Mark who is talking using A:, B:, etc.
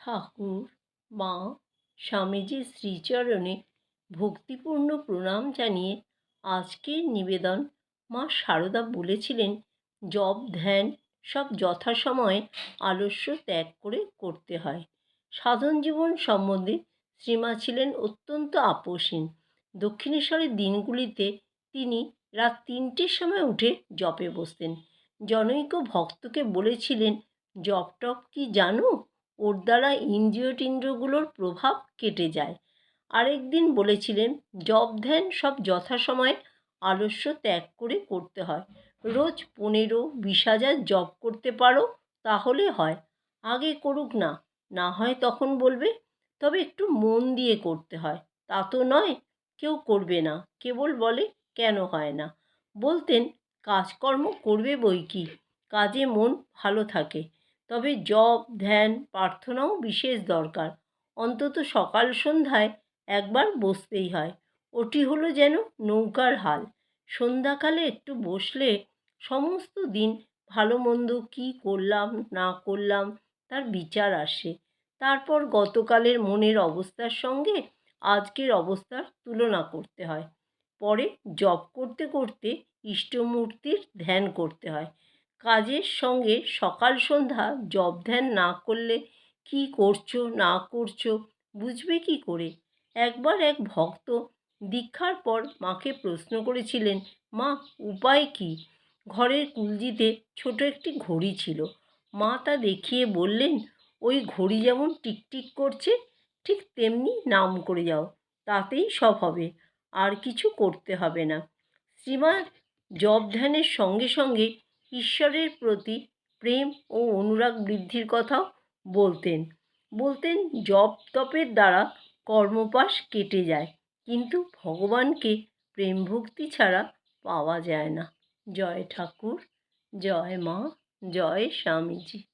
A: ঠাকুর, মা, স্বামীজির শ্রীচরণে ভক্তিপূর্ণ প্রণাম জানিয়ে আজকের নিবেদন মা সারদা বলেছিলেন, জপ, ধ্যান সব যথাসময়ে আলস্য ত্যাগ করে করতে হয়। সাধন জীবন সম্বন্ধে শ্রীমা ছিলেন অত্যন্ত আপোষহীন। দক্ষিণেশ্বরের দিনগুলিতে তিনি রাত তিনটের সময় উঠে জপে বসতেন। জনৈক ভক্তকে বলেছিলেন, জপ টপ কি জানো? ওর দ্বারা ইন্দ্রিয় টিন্দ্রিয়গুলোর প্রভাব কেটে যায়। আরেক দিন বলেছিলেন জব ধ্যান সব যথাসময়ে আলস্য ত্যাগ করে করতে হয়। রোজ পনেরো বিশ হাজার জব করতে পারো, তাহলে হয়। আগে করুক না না হয় তখন বলবে, তবে একটু মন দিয়ে করতে হয়। তা তো নয়, কেউ করবে না, কেবল বলে কেন হয় না? বলতেন, কাজকর্ম করবে বই কি? কাজে মন ভালো থাকে। তবে জপ, ধ্যান, প্রার্থনাও বিশেষ দরকার। অন্তত সকাল সন্ধ্যায় একবার বসতেই হয়। ওটি হলো যেন নৌকার হাল। সন্ধ্যাকালে একটু বসলে সমস্ত দিন ভালো মন্দ কী করলাম, না করলাম তার বিচার আসে। তারপর গতকালের মনের অবস্থার সঙ্গে আজকের অবস্থার তুলনা করতে হয়। পরে জপ করতে করতে ইষ্টমূর্তির ধ্যান করতে হয়। কাজের সঙ্গে সকাল সন্ধ্যা জপ ধ্যান না করলে কী করছ, না করছ, বুঝবে কি করে? একবার এক ভক্ত দীক্ষার পর মাকে প্রশ্ন করেছিলেন, মা, উপায় কী? ঘরের কুলজিতে ছোট একটি ঘড়ি ছিল। মা তা দেখিয়ে বললেন, ওই ঘড়ি যেমন টিকটিক করছে, ঠিক তেমনি নাম করে যাও, তাতেই সব হবে, আর কিছু করতে হবে না। শ্রীমা জব ধ্যানের সঙ্গে সঙ্গে ঈশ্বরের প্রতি প্রেম ও অনুরাগ বৃদ্ধির কথাও বলতেন। বলতেন, জপ তপের দ্বারা কর্মপাস কেটে যায়, কিন্তু ভগবানকে প্রেম ভক্তি ছাড়া পাওয়া যায় না। জয় ঠাকুর, জয় মা, জয় স্বামীজি।